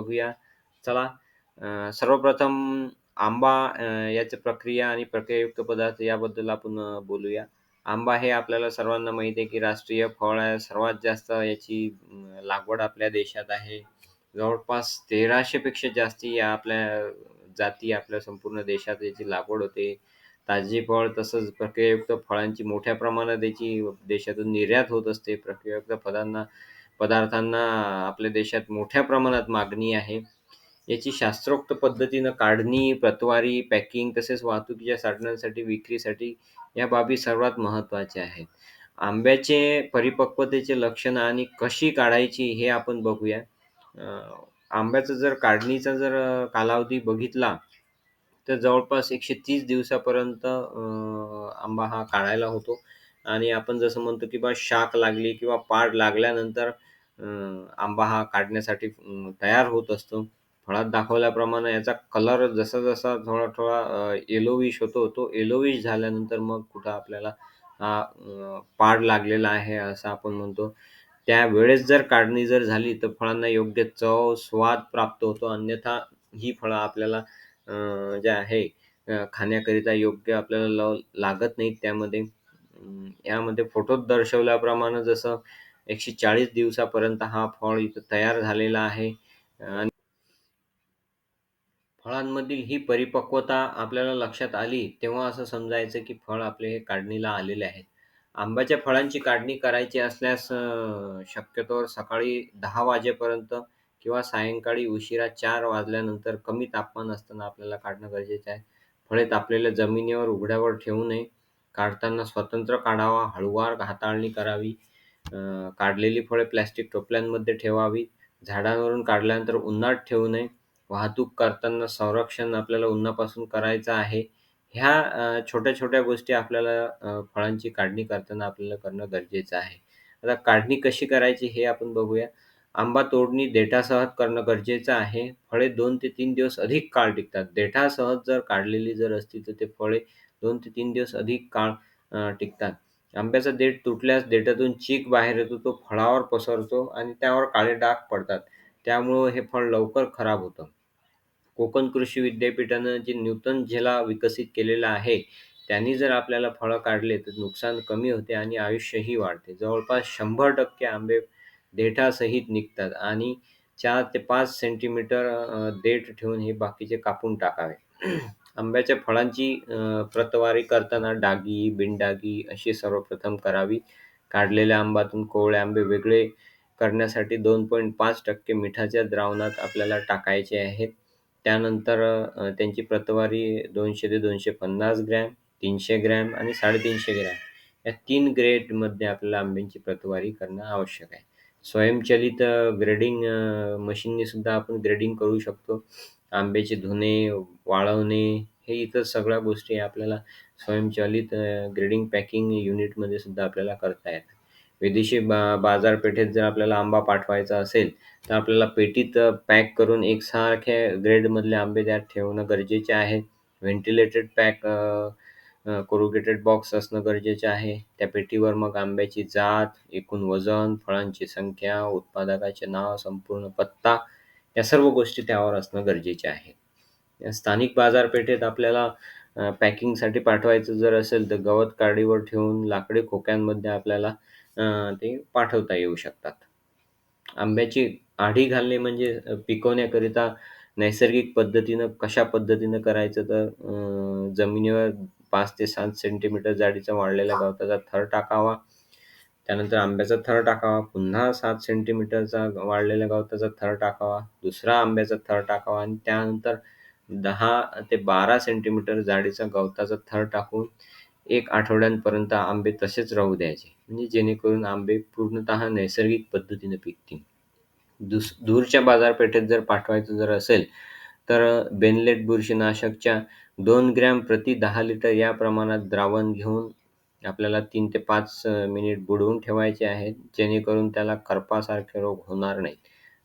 बघूया. चला सर्वप्रथम आंबा याची प्रक्रिया आणि प्रक्रियायुक्त पदार्थ याबद्दल आपण बोलूया. आंबा हे आपल्याला सर्वांना माहिती आहे, की राष्ट्रीय फळ आहे. सर्वात जास्त याची लागवड आपल्या देशात आहे. जवळपास तेराशे पेक्षा जास्ती या आपल्या जाती आपल्या संपूर्ण देशात याची लागवड होते. ताजी फळ तसंच प्रक्रियायुक्त फळांची मोठ्या प्रमाणात याची देशातून निर्यात होत असते. प्रक्रियायुक्त फळांना पदार्थांना आपल्या देशात मोठ्या प्रमाणात मागणी आहे. याची शास्त्रोक्त पद्धतीनं काढणी, प्रतवारी, पॅकिंग तसेच वाहतुकीच्या साधनांसाठी, विक्रीसाठी या बाबी सर्वात महत्त्वाच्या आहेत. आंब्याचे परिपक्वतेचे लक्षणं आणि कशी काढायची हे आपण बघूया. अ, आंब्याचं जर काढणीचा जर अ, कालावधी बघितला, तर जवळपास 130 दिवसापर्यंत अ, आंबा हा काढायला होतो आणि आपण जसं म्हणतो, की बा शाख लागली किंवा पाड लागल्यानंतर आंबा हा काढण्यासाठी तयार होत असतो. फळात दाखवल्याप्रमाणे याचा कलर जसा-जसा थोडा-थोडा येलोविश होतो. तो येलोविश झाल्यानंतर मग कुठं आपल्याला हा पाड लागलेला आहे असं आपण म्हणतो. त्यावेळेस जर काढणी जर झाली, तर फळांना योग्य चव, स्वाद प्राप्त होतो. अन्यथा ही फळं आपल्याला जे आहे खाण्याकरिता योग्य आपल्याला लव लागत नाहीत त्यामध्ये. यामध्ये फोटोत दर्शवल्याप्रमाणे जसं 140 दिवसापर्यंत हा फळ इथं तयार झालेला आहे आणि फळांमधील ही परिपक्वता आपल्याला लक्षात आली, तेव्हा असं समजायचं की फळ आपले हे काढणीला आलेले आहेत. आंब्याच्या फळांची काढणी करायची असल्यास शक्यतोवर सकाळी दहा वाजेपर्यंत किंवा सायंकाळी उशिरा चार वाजल्यानंतर कमी तापमान असताना आपल्याला काढणं गरजेचं आहे. फळे तापलेल्या जमिनीवर उघड्यावर ठेवू नये. काढताना स्वतंत्र काढावा, हळूवार हाताळणी करावी. अ, काढलेली फळे प्लास्टिक टोपल्यांमध्ये ठेवावी. झाडांवरून काढल्यानंतर उन्हात ठेवू नये. वाहतूक करताना संरक्षण आपल्याला उन्हापासून करायचं आहे. ह्या अ, छोट्या-छोट्या गोष्टी आपल्याला अ, फळांची काढणी करताना आपल्याला करणं गरजेचं आहे. आता काढणी कशी करायची हे आपण बघूया. आंबा तोडणी देठासह करणं गरजेचं आहे. फळे 2 ते 3 दिवस अधिक काळ टिकतात. देठासह जर काढलेली जर असती, तर ते फळे 2 ते 3 दिवस अधिक काळ अ, टिकतात. आंब्याचा देठ तुटल्यास देठातून चीक बाहेर येतो. तो फळावर पसरतो आणि त्यावर काळे डाग पडतात. त्यामुळं हे फळ लवकर खराब होतं. कोकण कृषी विद्यापीठानं जे नूतन झेला विकसित केलेला आहे, त्यांनी जर आपल्याला फळं काढले, तर नुकसान कमी होते आणि आयुष्यही वाढते. जवळपास 100% आंबे देठासहित निघतात आणि चार ते पाच सेंटीमीटर देठ ठेवून हे बाकीचे कापून टाकावे. आंब्याच्या फळांची अ, प्रतवारी करताना डागी, बिनडागी अशी सर्वप्रथम करावी. काढलेल्या आंब्यातून कोवळे आंबे वेगळे करण्यासाठी 2.5% मिठाच्या द्रावणात आपल्याला टाकायचे आहेत. त्यानंतर अ, त्यांची प्रतवारी 200 ते 250 ग्रॅम, 300 ग्रॅम आणि 350 ग्रॅम या 3 ग्रेडमध्ये आपल्याला आंब्यांची प्रतवारी करणं आवश्यक आहे. स्वयंचलित अ, ग्रेडिंग अ, सुद्धा आपण ग्रेडिंग करू शकतो. आंब्याचे धुणे, वाळवणे हे इतर सगळ्या गोष्टी आपल्याला स्वयंचलित अ, ग्रेडिंग पॅकिंग युनिटमध्ये सुद्धा आपल्याला करता येतात. विदेशी बा बाजारपेठेत जर आपल्याला आंबा पाठवायचा असेल, तर आपल्याला पेटीत पॅक करून एकसारख्या ग्रेडमधले आंबे त्यात ठेवणं गरजेचे आहे. Ventilated pack uh, corrugated box असणं गरजेचं आहे. त्या पेटीवर मग आंब्याची जात, एकूण वजन, फळांची संख्या, उत्पादकाचे नाव, संपूर्ण पत्ता या सर्व गोष्टी त्यावर असणं गरजेचे आहे. स्थानिक बाजारपेठेत आपल्याला पॅकिंगसाठी पाठवायचं जर असेल, तर गवत काडीवर ठेवून लाकडी खोक्यांमध्ये आपल्याला ते पाठवता येऊ शकतात. आंब्याची आढी घालणे म्हणजे पिकवण्याकरिता नैसर्गिक पद्धतीनं कशा पद्धतीनं करायचं तर जमिनीवर पाच ते सात सेंटीमीटर जाडीचा वाळलेल्या गवताचा थर टाकावा. त्यानंतर आंब्याचा थर टाकावा. पुन्हा सात सेंटीमीटरचा वाळलेल्या गवताचा थर टाकावा. दुसरा आंब्याचा थर टाकावा आणि त्यानंतर दहा ते 12 सेंटीमीटर जाडीचा गवताचा थर टाकून एक आठवड्यांपर्यंत आंबे तसेच राहू द्यायचे. म्हणजे जेणेकरून आंबे पूर्णतः नैसर्गिक पद्धतीने पिकतील. दुस दूरच्या बाजारपेठेत जर पाठवायचं जर असेल, तर बेनलेट बुरशीनाशकच्या दोन ग्रॅम प्रति दहा लिटर या प्रमाणात द्रावण घेऊन आपल्याला 3 ते 5 अ, मिनिट बुडवून ठेवायचे आहेत जेणेकरून त्याला करपासारखे रोग होणार नाहीत.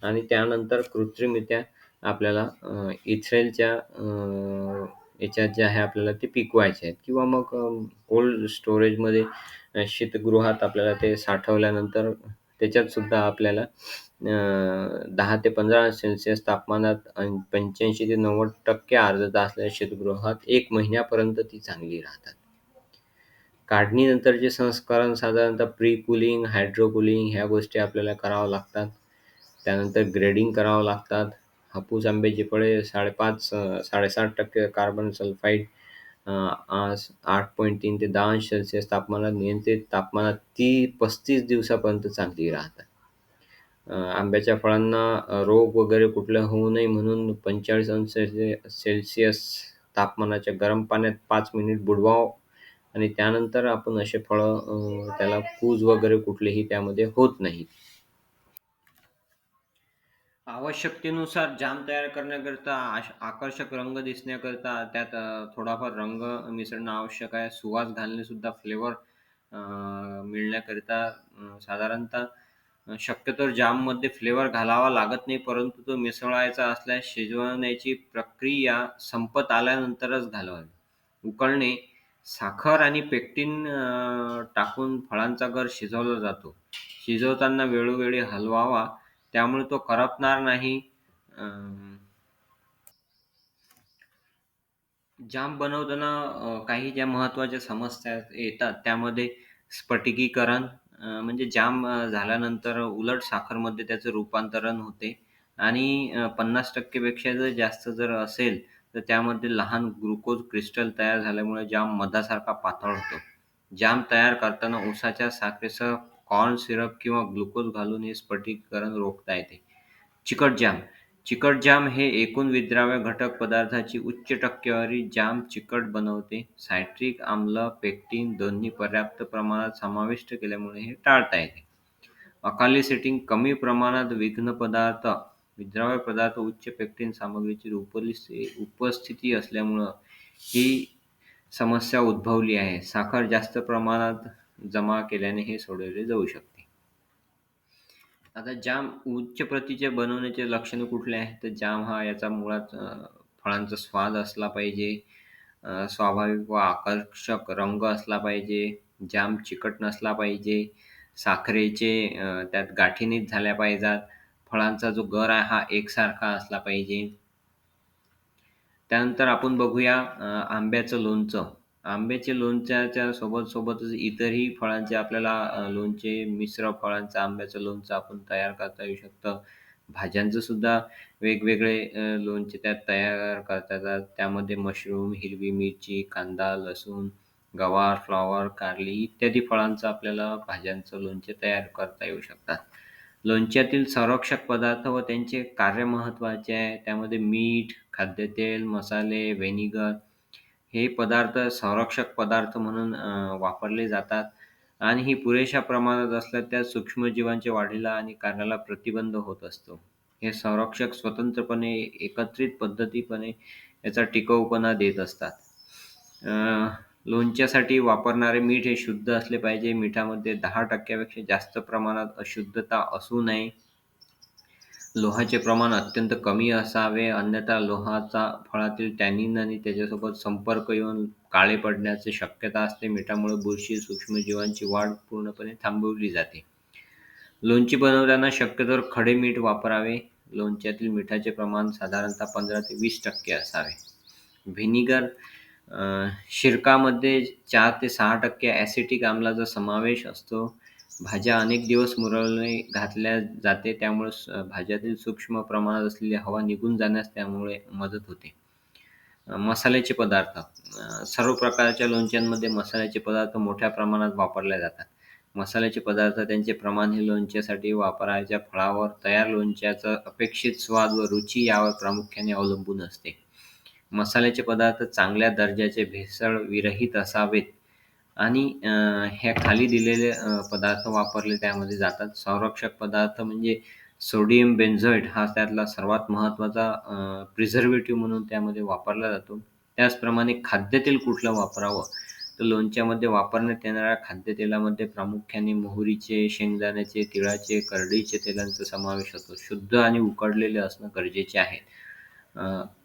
आणि त्यानंतर कृत्रिमरित्या आपल्याला अ, इथ्रेलच्या अ, याच्यात जे आहे आपल्याला ते पिकवायचे आहेत. किंवा मग अ, कोल्ड स्टोरेजमध्ये अ, शीतगृहात आपल्याला ते साठवल्यानंतर त्याच्यात सुद्धा आपल्याला दहा ते पंधरा सेल्सिअस तापमानात आणि पंच्याऐंशी ते नव्वद टक्के आर्द्रता असलेल्या शीतगृहात एक महिन्यापर्यंत ती चांगली राहतात. काढणीनंतरचे संस्करण साधारणतः प्री कुलिंग हायड्रोकुलिंग ह्या गोष्टी आपल्याला कराव्या लागतात. त्यानंतर ग्रेडिंग करावं लागतात. हापूस आंब्याची फळे साडेपाच अं, साडेसात टक्के कार्बन सल्फाईड आठ पॉईंट तीन ते दहा अंश सेल्सिअस तापमानात नियंत्रित तापमानात ती पस्तीस दिवसापर्यंत चांगली राहतात. आंब्याच्या फळांना रोग वगैरे कुठला होऊ नये म्हणून पंचेचाळीस अंश सेल्सिअस तापमानाच्या गरम पाण्यात पाच मिनिट बुडवाव आणि त्यानंतर आपण असे फळं त्याला कूज वगैरे कुठलेही त्यामध्ये होत नाहीत. आवश्यकतेनुसार जाम तयार करण्याकरिता आकर्षक रंग दिसण्याकरिता त्यात थोडाफार रंग मिसळणं आवश्यक आहे. सुवास घालणे सुद्धा फ्लेवर मिळण्याकरिता साधारणतः शक्यतो जाममध्ये फ्लेवर घालावा लागत नाही परंतु तो मिसळायचा असल्यास शिजवण्याची प्रक्रिया संपत आल्यानंतरच घालावी उकळणे साखर आणि पेक्टिन अ, टाकून फळांचा गर शिजवला जातो. शिजवताना वेळोवेळी हलवावा त्यामुळे तो करपणार नाही. जाम बनवताना काही ज्या महत्त्वाच्या समस्या येतात त्यामध्ये स्फटिकीकरण म्हणजे जाम झाल्यानंतर उलट साखरमध्ये त्याचं रूपांतरण होते. आणि पन्नास टक्केपेक्षा जर जास्त जर असेल तर त्यामध्ये लहान ग्लुकोज क्रिस्टल तयार झाल्यामुळे जाम मधासारखा पातळ होतो. जाम तयार करताना उसाच्या साखरेसह कॉर्न सिरप किंवा ग्लुकोज घालून हे स्फटिकीकरण रोखता येते. चिकट जाम. चिकट जाम हे एकूण विद्राव्य घटक पदार्थाची उच्च टक्केवारी जाम चिकट बनवते. सायट्रिक आम्ल पेक्टिन दोन्ही पर्याप्त प्रमाणात समाविष्ट केल्यामुळे हे टाळता येते. अकाली सेटिंग कमी प्रमाणात विघ्न पदार्थ विद्राव्य पदार्थ उच्च पेक्टिन सामग्रीची उपस्थिती उपस्थिती असल्यामुळं ही समस्या उद्भवली आहे. साखर जास्त प्रमाणात जमा केल्याने हे सोडवले जाऊ शकते. आता जाम उच्च प्रतीचे बनवण्याचे लक्षणे कुठले आहेत? तर जाम हा याचा मुळात फळांचा स्वाद असला पाहिजे स्वाभाविक व आकर्षक रंग असला पाहिजे जाम चिकट नसला पाहिजे साखरेचे त्यात गाठीनीत झाल्या पाहिजेत फळांचा जो गर आहे हा एकसारखा असला पाहिजे. त्यानंतर आपण बघूया आंब्याचं लोणचं. आंब्याचे लोणच्याच्या सोबत सोबतच इतरही फळांचे आपल्याला लोणचे मिश्र फळांचं आंब्याचं लोणचं आपण तयार करता येऊ शकतं. भाज्यांचं सुद्धा वेगवेगळे लोणचे त्यात तयार करता येतात. त्यामध्ये मशरूम हिरवी मिरची कांदा लसूण गवार फ्लॉवर कारली इत्यादी फळांचं आपल्याला भाज्यांचं लोणचे तयार करता येऊ शकतात. लोणच्यातील संरक्षक पदार्थ व त्यांचे कार्य महत्त्वाचे आहे. त्यामध्ये मीठ खाद्यतेल मसाले व्हेनिगर हे पदार्थ संरक्षक पदार्थ म्हणून अ, वापरले जातात. आणि ही पुरेशा प्रमाणात असल्यास त्यात सूक्ष्मजीवांच्या वाढीला आणि कार्याला प्रतिबंध होत असतो. हे संरक्षक स्वतंत्रपणे एकत्रित पद्धतीपणे याचा टिकाऊपणा देत असतात. अ, लोणच्यासाठी वापरणारे मीठ हे शुद्ध असले पाहिजे. मिठामध्ये दहा टक्क्यापेक्षा जास्त प्रमाणात अशुद्धता असू नये. लोहाचे प्रमाण अत्यंत कमी असावे. अन्यथा लोहाचा फळातील टॅनिन आणि त्याच्यासोबत संपर्क येऊन काळे पडण्याची शक्यता असते. मिठामुळे बुरशी सूक्ष्मजीवांची वाढ पूर्णपणे थांबवली जाते. लोणची बनवताना शक्यतोवर खडे मीठ वापरावे. लोणच्यातील मिठाचे प्रमाण साधारणतः पंधरा ते वीस टक्के असावे. व्हिनिगर शिरकामध्ये चार ते सहा टक्के ॲसिटिक आम्लाचा समावेश असतो. भाज्या अनेक दिवस मुरवणे घातल्या जाते त्यामुळे स- भाज्यातील सूक्ष्म प्रमाणात असलेली हवा निघून जाण्यास त्यामुळे मदत होते. मसाल्याचे पदार्थ. सर्व प्रकारच्या लोणच्यांमध्ये मसाल्याचे पदार्थ मोठ्या प्रमाणात वापरले जातात. मसाल्याचे पदार्थ त्यांचे प्रमाण हे लोणच्यासाठी वापरायच्या फळावर तयार लोणच्याचा अपेक्षित स्वाद व रुची यावर प्रामुख्याने अवलंबून असते. मसाल्याचे पदार्थ चांगल्या दर्जाचे भेसळ विरहित असावेत. आणि ह्या खाली दिलेले पदार्थ वापरले त्यामध्ये जातात. संरक्षक पदार्थ म्हणजे सोडियम बेन्झोएट हा त्यातला सर्वात महत्त्वाचा प्रिझर्वेटिव्ह म्हणून त्यामध्ये वापरला जातो. त्याचप्रमाणे खाद्यतेल कुठलं वापरावं? तर लोणच्यामध्ये वापरण्यात येणाऱ्या खाद्यतेलामध्ये प्रामुख्याने मोहरीचे शेंगदाण्याचे तिळाचे करडीचे तेलांचा समावेश होतो. शुद्ध आणि उकडलेले असणं गरजेचे आहे.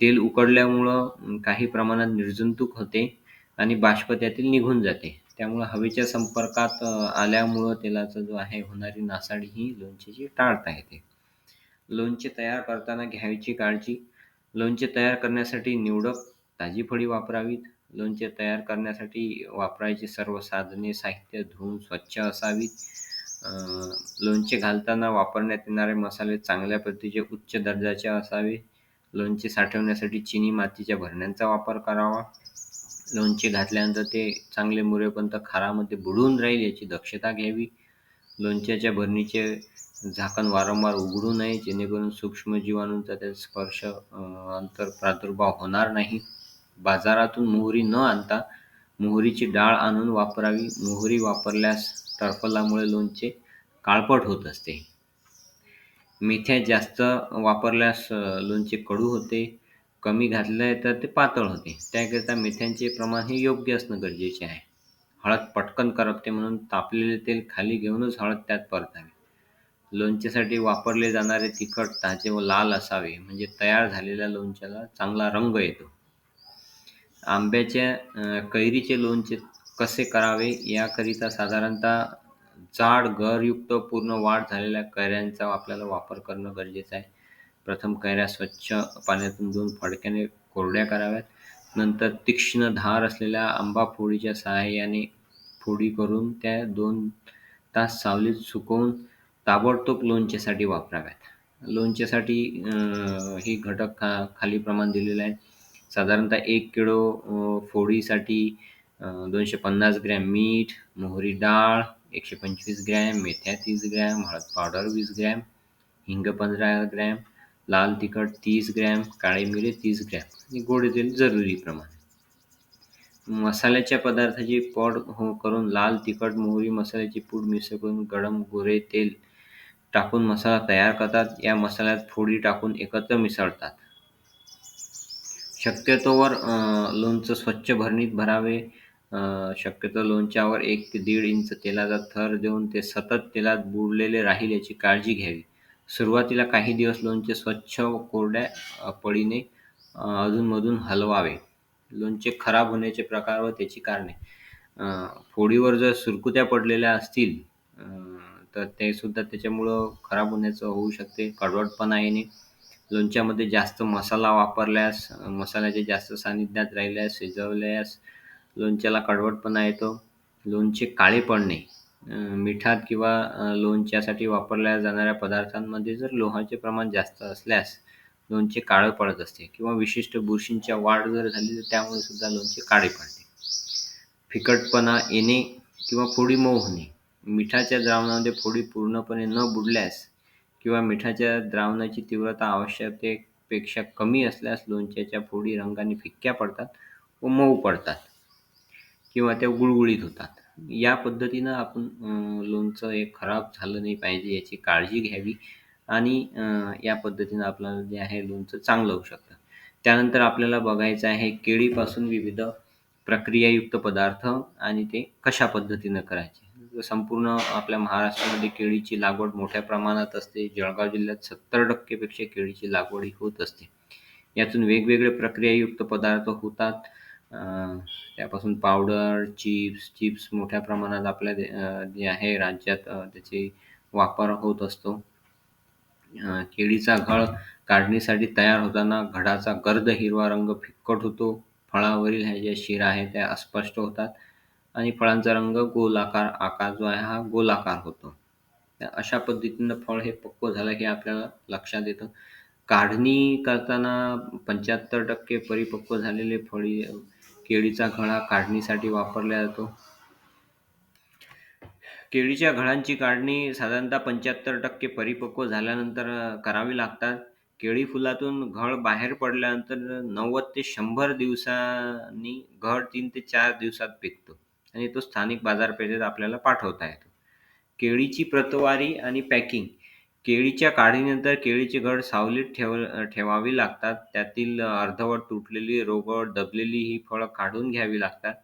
तेल उकडल्यामुळं काही प्रमाणात निर्जंतुक होते आणि बाष्प त्यातील निघून जाते त्यामुळं हवेच्या संपर्कात आल्यामुळं तेलाचा जो आहे होणारी नासाडी ही लोणच्याची टाळता येते. लोणचे तयार करताना घ्यायची काळजी लोणचे तयार करण्यासाठी निवडक ताजी फळी वापरावीत. लोणचे तयार करण्यासाठी वापरायची सर्व साधने, साहित्य धुवून स्वच्छ असावीत. लोणचे घालताना वापरण्यात येणारे मसाले चांगल्या प्रतीचे उच्च दर्जाचे असावे. लोणचे साठवण्यासाठी चिनी मातीच्या भरण्यांचा वापर करावा. लोणचे घातल्यानंतर ते चांगले मुरेपर्यंत खारामध्ये बुडून राहील याची दक्षता घ्यावी. लोणच्याच्या भरणीचे झाकण वारंवार उघडू नये जेणेकरून सूक्ष्म जीवाणूंचा त्यात स्पर्श अंतर प्रादुर्भाव होणार नाही. बाजारातून मोहरी न आणता मोहरीची डाळ आणून वापरावी. मोहरी वापरल्यास टरफलामुळे लोणचे काळपट होत असते. मेथ्या जास्त वापरल्यास लोणचे कडू होते. कमी घातले तर ते पातळ होते. त्याकरिता मेथ्यांचे प्रमाण हे योग्य असणं गरजेचे आहे. हळद पटकन करपते म्हणून तापलेले तेल खाली घेऊनच हळद त्यात परतावी. लोणच्यासाठी वापरले जाणारे तिखट ताजे व लाल असावे म्हणजे तयार झालेल्या लोणच्याला चांगला रंग येतो. आंब्याच्या कैरीचे लोणचे कसे करावे याकरिता साधारणतः जाड, गरयुक्त, पूर्ण वाढ झालेल्या कैऱ्यांचा आपल्याला वापर करणं गरजेचं आहे. प्रथम कैऱ्या स्वच्छ पाण्यातून धुवून फडक्याने कोरड्या कराव्यात. नंतर तीक्ष्ण धार असलेल्या आंबा फोडीच्या सहाय्याने फोडी करून त्या दोन तास सावलीत सुकवून ताबडतोब लोणच्यासाठी वापराव्यात. लोणच्यासाठी अ, हे घटक खा खाली प्रमाण दिलेलं आहे साधारणतः एक किलो अ, फोडीसाठी अ, 250 ग्रॅम मीठ, मोहरी डाळ 125 ग्रॅम, मेथ्या 30 ग्रॅम, हळद पावडर 20 ग्रॅम, हिंग 15 ग्रॅम, लाल तिखट 30 ग्रॅम, काळी मिरी 30 ग्रॅम आणि गोडे तेल जरुरी प्रमाण मसाल्याच्या पदार्थाची पॉड हो करून लाल तिखट, मोहरी, मसाल्याची पूड मिसळून करून गरम गोरे तेल टाकून मसाला तयार करतात. या मसाल्यात फोडी टाकून एकत्र मिसळतात. शक्यतोवर लोणचं स्वच्छ भरणीत भरावे. अ, शक्यतो लोणच्यावर एक ते दीड इंच तेलाचा थर देऊन ते सतत तेलात बुडलेले राहील याची काळजी घ्यावी. सुरुवातीला काही दिवस लोणचे स्वच्छ व कोरड्या अ, अ, अधूनमधून हलवावे. लोणचे खराब होण्याचे प्रकार व त्याची कारणे अ, फोडीवर जर सुरकुत्या पडलेल्या असतील अ, तर ते सुद्धा त्याच्यामुळं खराब होण्याचं होऊ शकते. कडवटपणा येणे, लोणच्यामध्ये जास्त मसाला वापरल्यास, मसाल्याच्या जास्त सानिध्यात राहिल्यास, शिजवल्यास लोणच्याला कडवटपणा येतो. लोणचे काळे पडणे, मिठात किंवा लोणच्यासाठी वापरल्या जाणाऱ्या पदार्थांमध्ये जर लोहाचे प्रमाण जास्त असल्यास लोणचे काळं पडत असते किंवा विशिष्ट बुरशींच्या वाढ जर झाली तर त्यामुळे सुद्धा लोणचे काळे पडते. फिकटपणा येणे किंवा फोडी मऊ होणे, मिठाच्या द्रावणामध्ये फोडी पूर्णपणे न बुडल्यास किंवा मिठाच्या द्रावणाची तीव्रता आवश्यकतेपेक्षा कमी असल्यास लोणच्याच्या फोडी रंगाने फिक्या पडतात व मऊ पडतात किंवा त्या गुळगुळीत होतात. या पद्धतीनं आपण अ, लोणचं हे खराब झालं नाही पाहिजे याची काळजी घ्यावी आणि अ, या पद्धतीनं आपल्याला जे आहे लोणचं चांगलं होऊ शकतं. त्यानंतर आपल्याला बघायचं आहे केळीपासून विविध प्रक्रियायुक्त पदार्थ आणि ते कशा पद्धतीनं करायचे. संपूर्ण आपल्या महाराष्ट्रामध्ये केळीची लागवड मोठ्या प्रमाणात असते. जळगाव जिल्ह्यात 70% पेक्षा केळीची लागवड ही होत असते. यातून वेगवेगळे प्रक्रियायुक्त पदार्थ होतात. अ, त्यापासून पावडर, चिप्स, चिप्स मोठ्या प्रमाणात आपल्या अ, जे आहे राज्यात अ, त्याचे वापर होत असतो. अ, केळीचा घड काढणीसाठी तयार होताना घडाचा गर्द हिरवा रंग फिक्कट होतो. फळावरील ह्या ज्या शिरा आहेत त्या अस्पष्ट होतात आणि फळांचा रंग गोलाकार आकार जो आहे हा गोलाकार होतो. अशा पद्धतीनं फळ हे पक्व झालं हे आपल्याला लक्षात येतं. काढणी करताना 75% परिपक्व झालेले फळी केळीचा घळा काढणीसाठी वापरला जातो. केळीच्या घडांची काढणी साधारणतः 75% परिपक्व झाल्यानंतर करावी लागतात. केळी फुलातून घळ बाहेर पडल्यानंतर 90 ते शंभर दिवसांनी घळ तीन ते चार दिवसात पिकतो आणि तो स्थानिक बाजारपेठेत आपल्याला पाठवता येतो. केळीची प्रतवारी आणि पॅकिंग केळीच्या काढणीनंतर केळीचे घड सावलीत ठेव ठेवावी लागतात. त्यातील अर्धवट तुटलेली, रोगट, दबलेली ही फळं काढून घ्यावी लागतात.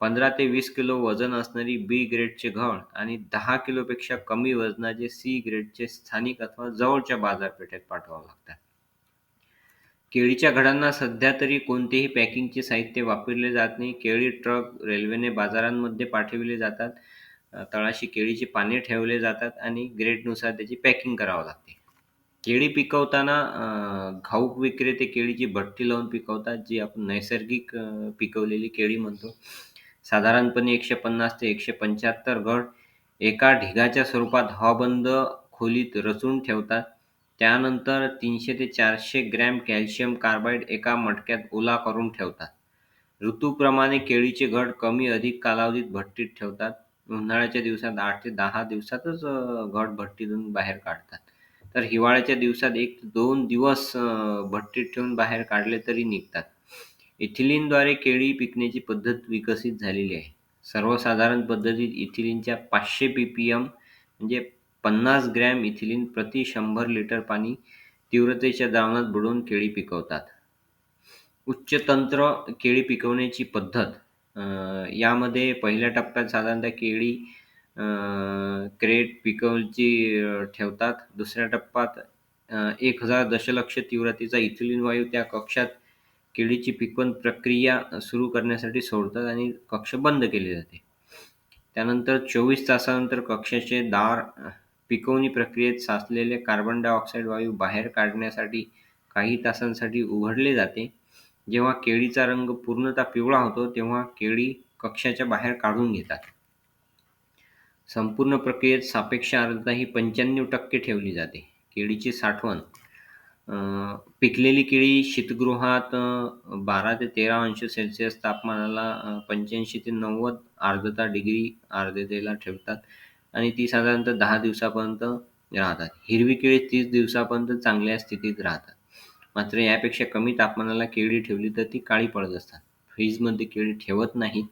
15 ते 20 किलो वजन असणारी बी ग्रेडचे घड आणि 10 किलोपेक्षा कमी वजनाचे सी ग्रेडचे स्थानिक अथवा जवळच्या बाजारपेठेत पाठवावे लागतात. केळीच्या घडांना सध्या तरी कोणतेही पॅकिंगचे साहित्य वापरले जात नाही. केळी ट्रक रेल्वेने बाजारांमध्ये पाठविले जातात. तळाशी केळीची पाने ठेवले जातात आणि ग्रेडनुसार त्याची पॅकिंग करावं लागते. केळी पिकवताना घाऊक विक्रेते केळीची भट्टी लावून पिकवतात, जी आपण नैसर्गिक पिकवलेली केळी म्हणतो. साधारणपणे एकशे पन्नास ते एकशे पंच्याहत्तर घड एका ढिगाच्या स्वरूपात हवाबंद खोलीत रचून ठेवतात. त्यानंतर तीनशे ते चारशे ग्रॅम कॅल्शियम कार्बाईड एका मटक्यात ओला करून ठेवतात. ऋतूप्रमाणे केळीचे घड कमी अधिक कालावधीत भट्टीत ठेवतात. उन्हाळ्याच्या दिवसात आठ ते दहा दिवसातच घट भट्टीतून बाहेर काढतात. तर हिवाळ्याच्या दिवसात एक दोन दिवस भट्टीत ठेवून बाहेर काढले तरी निघतात. इथिलीनद्वारे केळी पिकण्याची पद्धत विकसित झालेली आहे. सर्वसाधारण पद्धतीत इथिलीनच्या पाचशे पीपीएम म्हणजे पन्नास ग्रॅम इथिलीन प्रति शंभर लिटर पाणी तीव्रतेच्या द्रावणात बुडवून केळी पिकवतात. उच्च तंत्र केळी पिकवण्याची पद्धत यामध्ये पहिल्या टप्प्यात साधारणतः केळी क्रेट पिकवची ठेवतात. दुसऱ्या टप्प्यात एक हजार दशलक्ष तीव्रतेचा इथिलीन वायू त्या कक्षात केळीची पिकवण प्रक्रिया सुरू करण्यासाठी सोडतात आणि कक्ष बंद केले जाते. त्यानंतर चोवीस तासानंतर कक्षाचे दार पिकवणी प्रक्रियेत साचलेले कार्बन डायऑक्साईड वायू बाहेर काढण्यासाठी काही तासांसाठी उघडले जाते. जेव्हा केळीचा रंग पूर्णतः पिवळा होतो तेव्हा केळी कक्षाच्या बाहेर काढून घेतात. संपूर्ण प्रक्रियेत सापेक्ष आर्द्रता ही पंच्याण्णव टक्के ठेवली जाते. केळीची साठवण पिकलेली केळी शीतगृहात बारा ते तेरा अंश सेल्सिअस तापमानाला पंच्याऐंशी ते नव्वद आर्द्रता डिग्री आर्द्रतेला ठेवतात आणि ती साधारणतः दहा दिवसापर्यंत राहतात. हिरवी केळी तीस दिवसापर्यंत चांगल्या स्थितीत राहतात. मात्र यापेक्षा कमी तापमानाला केळी ठेवली तर ती काळी पडत असतात. फ्रीजमध्ये केळी ठेवत नाहीत.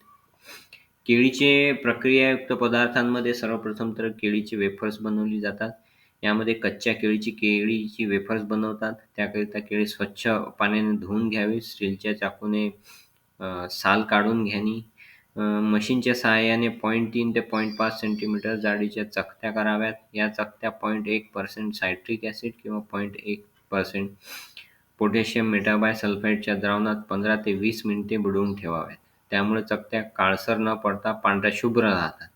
केळीचे प्रक्रियायुक्त पदार्थांमध्ये सर्वप्रथम तर केळीचे वेफर्स बनवली जातात. यामध्ये कच्च्या केळीची केळीची वेफर्स बनवतात. त्याकरिता केळी स्वच्छ पाण्याने धुवून घ्यावी. स्टीलच्या चाकूने साल काढून घ्यावी. मशीनच्या सहाय्याने पॉईंट तीन ते पॉईंट पाच सेंटीमीटर जाडीच्या चकत्या कराव्यात. या चकत्या पॉईंट एक पर्सेंट सायट्रिक ॲसिड किंवा पॉईंट एक पर्सेंट पोटॅशियम सल्फाईडच्या द्रावणात पंधरा ते वीस मिनिटे बुडवून ठेवाव्यात. त्यामुळे चकत्या काळसर न पडता पांढऱ्या शुभ्र राहतात.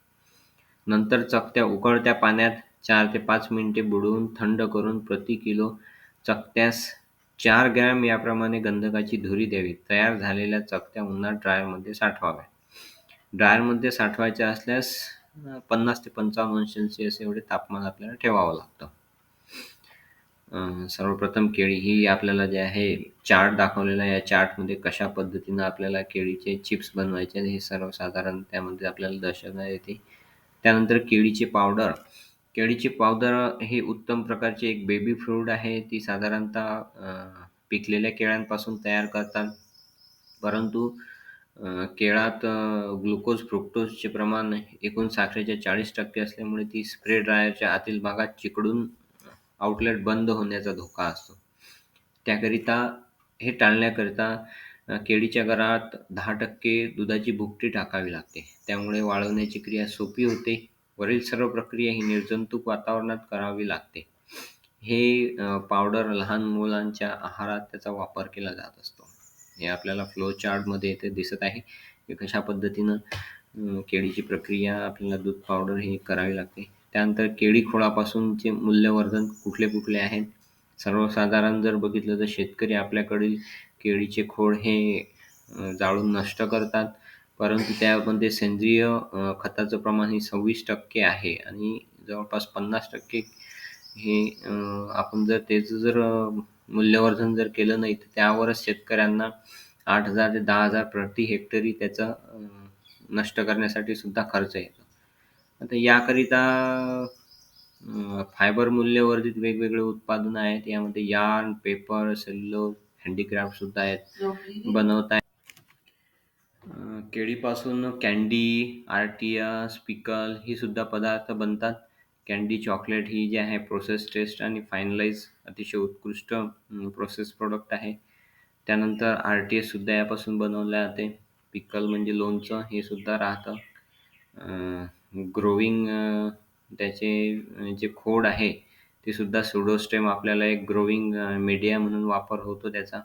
नंतर चकत्या उकळत्या पाण्यात चार ते पाच मिनिटे बुडवून थंड करून प्रति किलो चकत्यास चार ग्रॅम याप्रमाणे गंधकाची धुरी द्यावी. तयार झालेल्या चकत्या उन्हात ड्रायरमध्ये साठवाव्या. ड्रायरमध्ये साठवायच्या असल्यास पन्नास ते पंचावन्न अंश सेल्सिअस एवढे तापमान आपल्याला ठेवावं लागतं. सर्वप्रथम केळी ही आपल्याला जे आहे चार्ट दाखवलेला आहे. या चार्टमध्ये कशा पद्धतीनं आपल्याला केळीचे चिप्स बनवायचे हे सर्वसाधारण त्यामध्ये आपल्याला दर्शवण्यात येते. त्यानंतर केळीची पावडर. केळीची पावडर हे उत्तम प्रकारचे एक बेबी फ्रूट आहे. ती साधारणतः पिकलेल्या केळ्यांपासून तयार करतात. परंतु केळात ग्लुकोज, फ्रुक्टोजचे प्रमाण एकूण साखरेच्या चाळीस टक्के असल्यामुळे ती स्प्रे ड्रायरच्या आतील भागात चिकटून आउटलेट बंद होण्याचा धोका असतो. त्याकरिता हे टाळण्याकरिता केळीच्या घरात दहा टक्के दुधाची भुकटी टाकावी लागते. त्यामुळे वाळवण्याची क्रिया सोपी होते. वरील सर्व प्रक्रिया ही निर्जंतुक वातावरणात करावी लागते. हे पावडर लहान मुलांच्या आहारात त्याचा वापर केला जात असतो. हे आपल्याला फ्लो चार्टमध्ये इथे दिसत आहे की कशा पद्धतीनं केळीची प्रक्रिया आपल्याला दूध पावडर ही करावी लागते. त्यानंतर केळी खोडापासूनचे मूल्यवर्धन कुठले कुठले आहेत? सर्वसाधारण जर बघितलं तर शेतकरी आपल्याकडील केळीचे खोड हे जाळून नष्ट करतात. परंतु त्यामध्ये सेंद्रिय खताचं प्रमाण हे सव्वीस टक्के आहे आणि जवळपास पन्नास टक्के हे आपण जर त्याचं जर मूल्यवर्धन जर केलं नाही तर त्यावरच शेतकऱ्यांना आठ हजार ते दहा हजार प्रति हेक्टरी त्याचा नष्ट करण्यासाठी सुद्धा खर्च येतो. आता याकरिता फायबर मूल्यवर्धित वेगवेगळे उत्पादनं आहेत. यामध्ये यार्न, पेपर, सेल्युलोज, हँडीक्राफ्ट सुद्धा आहेत. बनवता केळीपासून कँडी, आरटीएस, पिकल ही सुद्धा पदार्थ बनतात. कँडी चॉकलेट ही जी आहे प्रोसेस टेस्ट आणि फायनलाइज अतिशय उत्कृष्ट प्रोसेस प्रोडक्ट आहे. त्यानंतर आरटीएस सुद्धा यापासून बनवल्या जाते. पिकल म्हणजे लोणचं हे सुद्धा राहतं. ग्रोविंग त्याचे जे खोड आहे ते सुद्धा सुडोस्टेम आपल्याला एक ग्रोविंग मीडिया म्हणून वापर होतो त्याचा.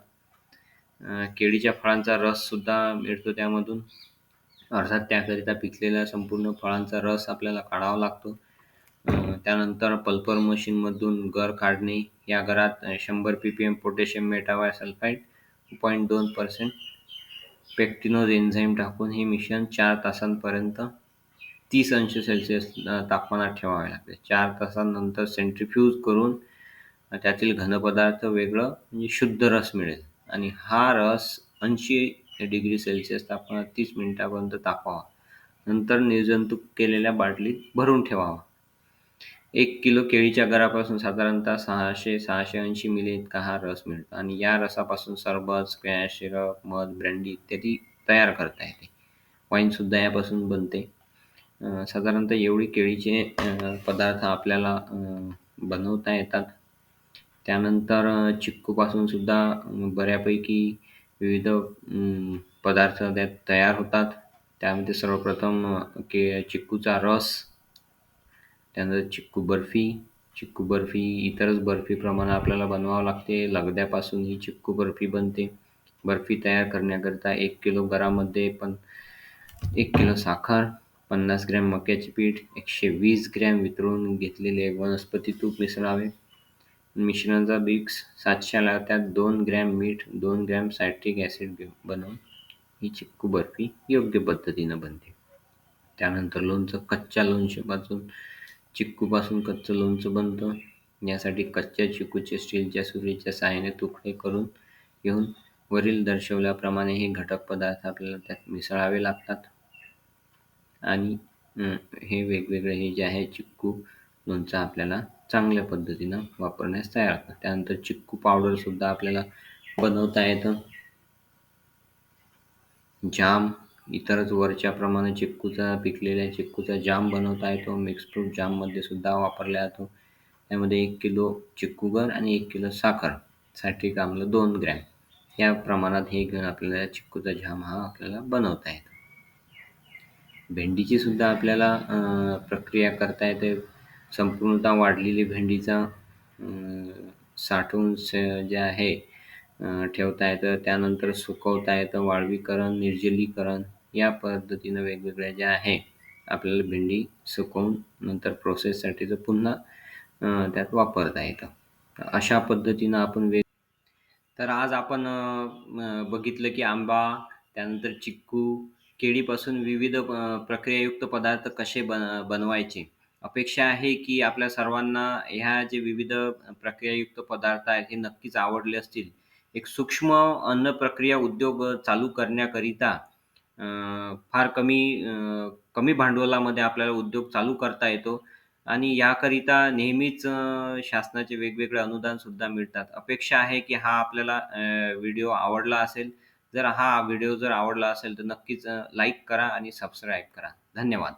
केळीच्या फळांचा रससुद्धा मिळतो त्यामधून. अर्थात त्याकरिता पिकलेल्या संपूर्ण फळांचा रस आपल्याला काढावा लागतो. त्यानंतर पल्पर मशीनमधून गर काढणे. या गरात 100 पीपीएम पोटॅशियम मिठावा सल्फाईड पॉईंट दोन पर्सेंट पेक्टिनोज एन्झाईम टाकून हे मिश्रण चार तासांपर्यंत तीस अंश सेल्सिअस तापमानात ठेवावे लागते. चार तासांनंतर सेंट्रिफ्यूज करून त्यातील घनपदार्थ वेगळं म्हणजे शुद्ध रस मिळेल आणि हा रस 80 डिग्री सेल्सिअस तापमानात तीस मिनिटापर्यंत तापवावा. नंतर निर्जंतुक केलेल्या बाटलीत भरून ठेवावा. एक किलो केळीच्या गरापासून साधारणतः 600-680 मिली इतका हा रस मिळतो आणि या रसापासून सरबत, स्क्वॅश, सिरप, मध, ब्रँडी इत्यादी तयार करता येते. वाईनसुद्धा यापासून बनते. साधारणतः एवढी केळीचे पदार्थ आपल्याला बनवता येतात. त्यानंतर चिक्कूपासून सुद्धा बऱ्यापैकी विविध पदार्थ त्यात तयार होतात. त्यामध्ये सर्वप्रथम के चिक्कूचा रस, त्यानंतर चिक्कू बर्फी. चिक्कू बर्फी इतरच बर्फीप्रमाणे आपल्याला बनवावं लागते. लगद्यापासून ही चिक्कू बर्फी बनते. बर्फी तयार करण्याकरिता एक किलो गरामध्ये पण एक किलो साखर, 50 ग्रॅम मक्याचे पीठ, 120 ग्रॅम वितळून घेतलेले वनस्पती तूप मिसळावे. मिश्रणाचा मिक्स 700 आला त्यात दोन ग्रॅम मीठ, दोन ग्रॅम सायट्रिक ॲसिड बनवून ही चिक्कू बर्फी योग्य पद्धतीनं बनते. त्यानंतर लोणचं. कच्च्या लोणच्यापासून चिक्कूपासून कच्चं लोणचं बनतं. यासाठी कच्च्या चिक्कूचे स्टीलच्या सुरीच्या साहाय्याने तुकडे करून घेऊन वरील दर्शवल्याप्रमाणे हे घटक पदार्थ आपल्याला त्यात मिसळावे लागतात. आणि हे वेगवेगळे हे जे आहे चिक्कू लोणचं आपल्याला चांगल्या पद्धतीनं वापरण्यास तयार होतं. त्यानंतर चिक्कू पावडरसुद्धा आपल्याला बनवता येतं. जाम. इतरच वरच्याप्रमाणे चिक्कूचा पिकलेल्या चिक्कूचा जाम बनवता येतो. मिक्स फ्रूट जाममध्ये सुद्धा वापरला जातो. त्यामध्ये 1 किलो चिक्कूगर आणि 1 किलो साखर, सायट्रिक आम्ल 2 ग्रॅम या प्रमाणात हे घेऊन आपल्याला चिक्कूचा जाम हा आपल्याला बनवता येतो. भेंडीची सुद्धा आपल्याला प्रक्रिया करता येते. संपूर्णतः वाढलेली भेंडीचा साठवून स जे आहे ठेवता येतं. त्यानंतर सुकवता येतं. वाळवीकरण, निर्जलीकरण या पद्धतीनं वेगवेगळ्या ज्या आहे आपल्याला भेंडी सुकवून नंतर प्रोसेससाठी पुन्हा त्यात वापरता येतं. अशा पद्धतीनं आपण वेग तर आज आपण बघितलं की आंबा, त्यानंतर चिक्कू, केळीपासून विविध प्रक्रियायुक्त पदार्थ कसे बन बनवायचे. अपेक्षा आहे की आपल्या सर्वांना ह्या जे विविध प्रक्रियायुक्त पदार्थ आहेत हे नक्कीच आवडले असतील. एक सूक्ष्म अन्न प्रक्रिया उद्योग चालू करण्याकरिता फार कमी कमी भांडवलामध्ये आपल्याला उद्योग चालू करता येतो आणि याकरिता नेहमीच शासनाचे वेगवेगळे अनुदानसुद्धा मिळतात. अपेक्षा आहे की हा आपल्याला व्हिडिओ आवडला असेल. जर हा व्हिडिओ जर आवडला असेल तर नक्कीच लाईक करा आणि सबस्क्राईब करा. धन्यवाद.